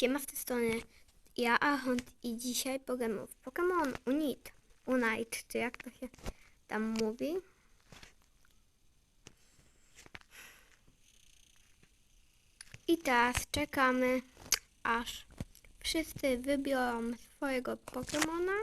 Siema z tej strony ja, Ahont i dzisiaj pogramy w Pokémon Unite, Unite, czy jak to się tam mówi. I teraz czekamy, aż wszyscy wybiorą swojego Pokemona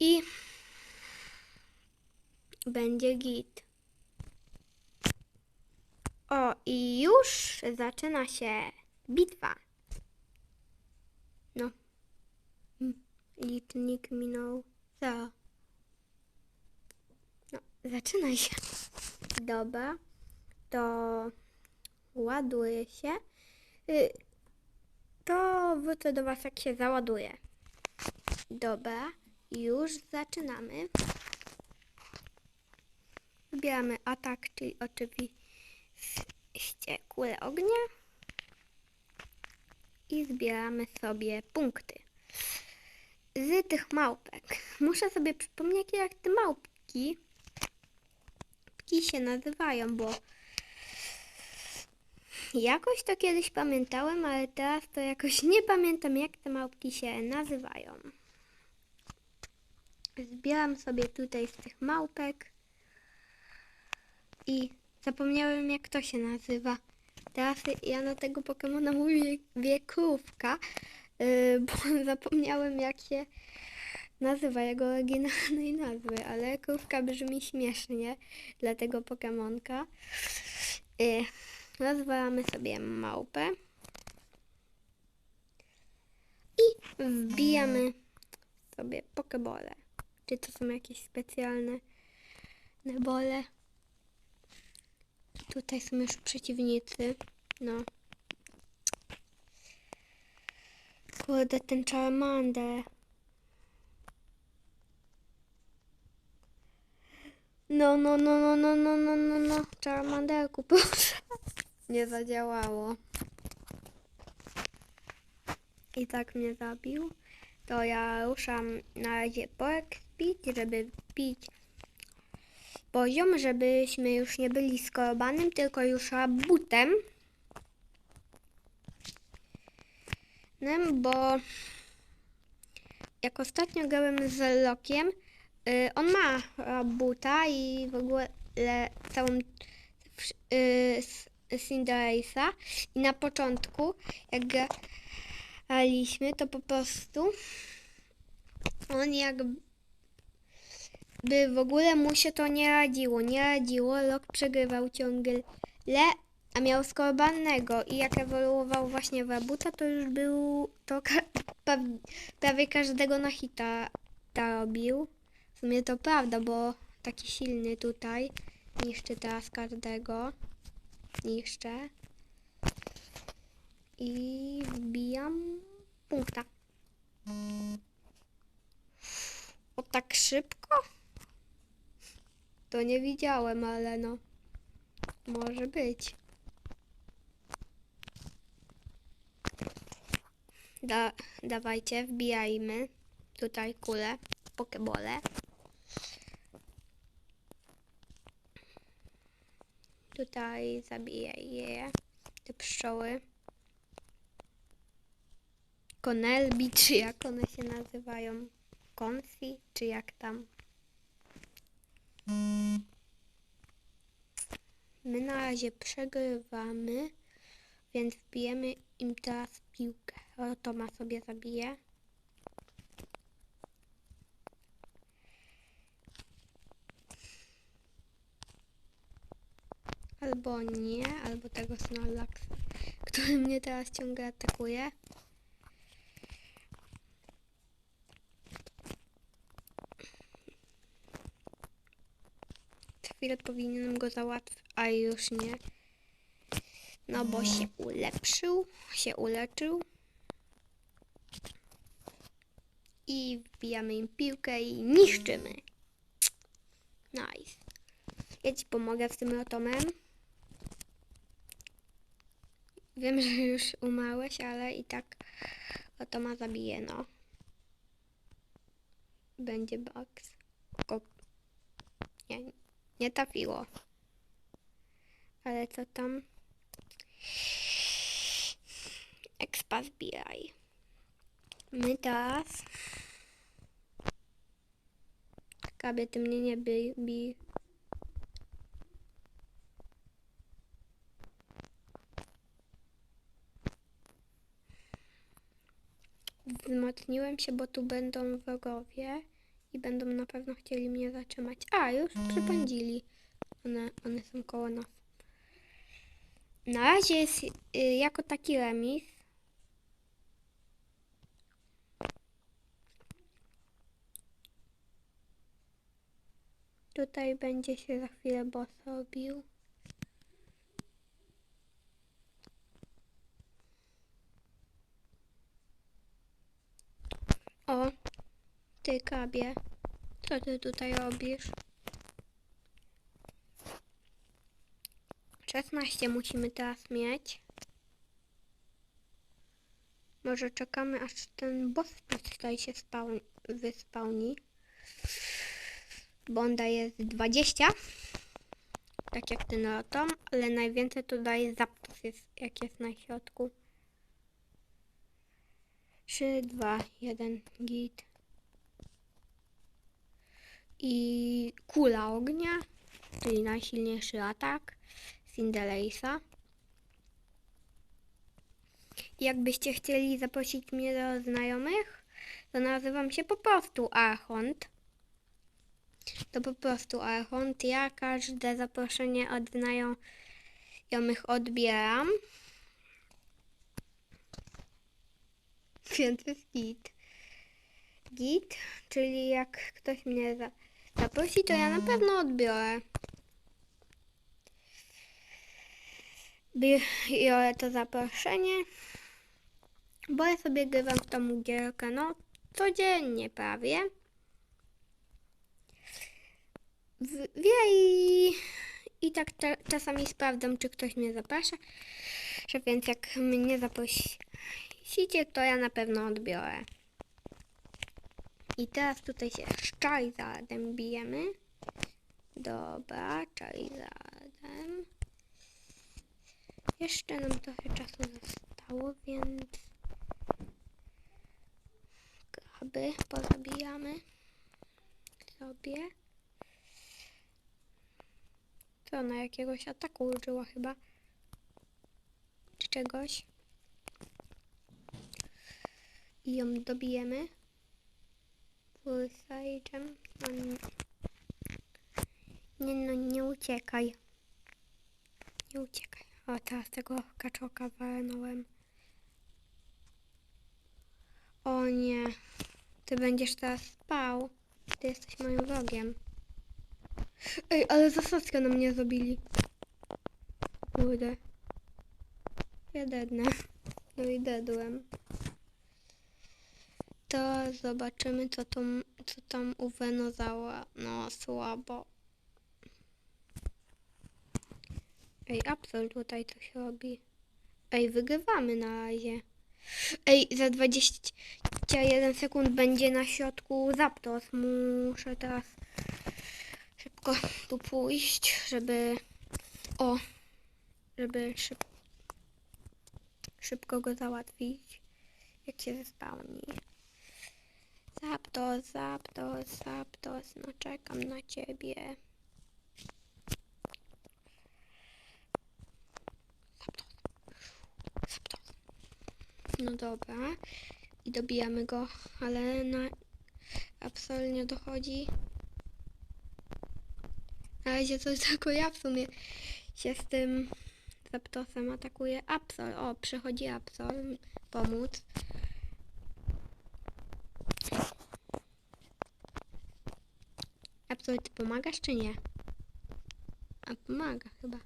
i będzie git. O, i już zaczyna się bitwa. No. Mm, Licznik minął. Co? No, zaczyna się. Dobra. To ładuje się. Y, To wrócę do Was, jak się załaduje. Dobra. Już zaczynamy. Wybieramy atak, czyli oczywiście kulę ognia. I zbieramy sobie punkty. Z tych małpek. Muszę sobie przypomnieć, jak te małpki pki się nazywają, bo jakoś to kiedyś pamiętałem, ale teraz to jakoś nie pamiętam, jak te małpki się nazywają. Zbieram sobie tutaj z tych małpek i zapomniałem jak to się nazywa. Teraz ja na tego Pokemona mówię wiekrówka, yy, bo zapomniałem jak się nazywa jego oryginalnej nazwy, ale krówka brzmi śmiesznie dla tego Pokemonka. Yy, sobie małpę i wbijamy sobie pokebole. Czy to są jakieś specjalne nebole? Tutaj są już przeciwnicy. No. Kurde, ten Charmander. No, no, no, no, no, no, no, no, no. Charmanderku, proszę. Nie zadziałało. I tak mnie zabił. To ja ruszam na razie po Speed, żeby wbić poziom, żebyśmy już nie byli skorobanym, tylko już butem. Bo jak ostatnio grałem z Lokiem, y, on ma buta i w ogóle całą y, Cinderace'a i na początku jak graliśmy to po prostu on jak by w ogóle mu się to nie radziło. Nie radziło, Lok przegrywał ciągle, a miał skorbanego i jak ewoluował właśnie w Abuta, to już był, to ka prawie każdego na hita ta robił. W sumie to prawda, bo taki silny tutaj niszczy teraz każdego. Niszczę. I wbijam punkta. O tak szybko? To nie widziałem, ale no. Może być. Da, dawajcie, wbijajmy tutaj kulę, pokebole. Tutaj zabiję je, te pszczoły. Konelbi, czy jak one się nazywają? Konfi, czy jak tam? My na razie przegrywamy, więc wbijemy im teraz piłkę. O, to ma sobie zabije. Albo nie, albo tego Snorlax, który mnie teraz ciągle atakuje. Chwilę powinienem go załatwić, a już nie. No bo się ulepszył, się uleczył. I wbijamy im piłkę i niszczymy. Nice. Ja ci pomogę z tym rotomem. Wiem, że już umarłeś, ale i tak rotoma zabije, no. Będzie box. Ko nie, nie trafiło. Ale co tam? respa zbieraj. My teraz... Kabie, ty mnie nie bij, bij. Wzmocniłem się, bo tu będą wrogowie i będą na pewno chcieli mnie zatrzymać. A, już przypędzili. One, one są koło nas. Na razie jest y, jako taki remis. Tutaj będzie się za chwilę boss robił. O, ty kabie, co ty tutaj robisz? 16 musimy teraz mieć. Może czekamy aż ten boss tutaj się spawn, wyspałni. Bonda jest 20. Tak jak ten rotom, ale najwięcej tu daje Zapdos, jest, jak jest na środku. 3, 2, 1, git. I kula ognia, czyli najsilniejszy atak Cinderella. Jakbyście chcieli zaprosić mnie do znajomych, to nazywam się po prostu Archont. To po prostu Archont. Ja każde zaproszenie od znajomych odbieram. Więc jest git. Git, czyli jak ktoś mnie za zaprosi, to ja na pewno odbiorę. Biorę to zaproszenie, bo ja sobie grywam w tą gierkę, no, codziennie prawie. Wie i, i tak ta, czasami sprawdzam, czy ktoś mnie zaprasza, że więc jak mnie zaprosicie, to ja na pewno odbiorę. I teraz tutaj się z Charizardem bijemy. Dobra, Charizardem. Jeszcze nam trochę czasu zostało, więc kraby pozabijamy sobie. Co ona jakiegoś ataku użyła chyba? Czy czegoś? I ją dobijemy. Full Sage'em. No nie. nie no, nie uciekaj. Nie uciekaj. O, teraz tego kaczoka walnąłem. O nie. Ty będziesz teraz spał. Ty jesteś moim wrogiem. Ej, ale zasadzkę na mnie zrobili. Kurde. Ja dednę. No i dedłem. To zobaczymy, co tam, co tam u Venozała. No, słabo. Ej, Absol tutaj coś robi. Ej, wygrywamy na razie. Ej, za 21 sekund będzie na środku Zapdos. Muszę teraz szybko tu pójść, żeby... O! Żeby szyb... szybko go załatwić. Jak się zespałni. Zapdos, Zapdos, Zapdos. No czekam na ciebie. Zapdos. No dobra. I dobijamy go, ale na absolutnie dochodzi. Na razie coś tylko ja w sumie się z tym Zapdosem atakuje Absol. O, przychodzi Absol pomóc. Absol, ty pomagasz czy nie? A pomaga chyba.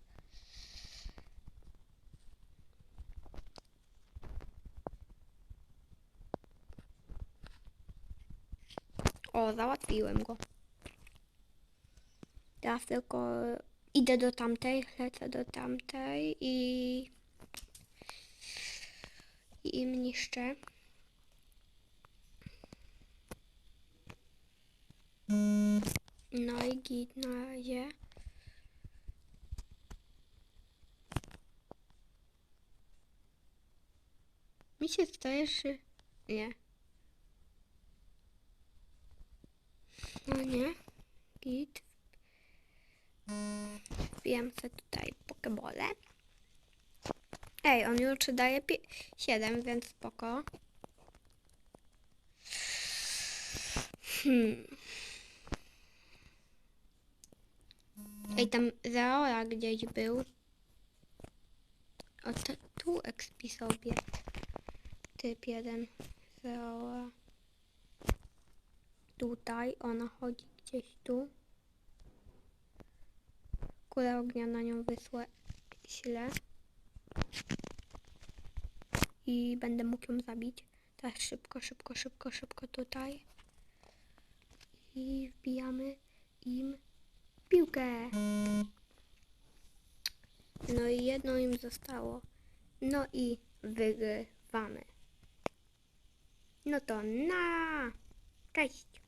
O, załatwiłem go. Teraz tylko idę do tamtej, lecę do tamtej i... I im niszczę. No i git razie. Mi się zdaje, że nie. No nie. Git. Wbijam sobie tutaj pokebole. Ej, on już daje 7, więc spoko. Hmm. Ej, tam Zeora gdzieś był. O, tu expi sobie. Typ jeden. Zeora. Tutaj, ona chodzi gdzieś tu. Kulę ognia na nią wysłę źle. I będę mógł ją zabić. Teraz szybko, szybko, szybko, szybko tutaj. I wbijamy im piłkę. No i jedno im zostało. No i wygrywamy. No to na! Cześć!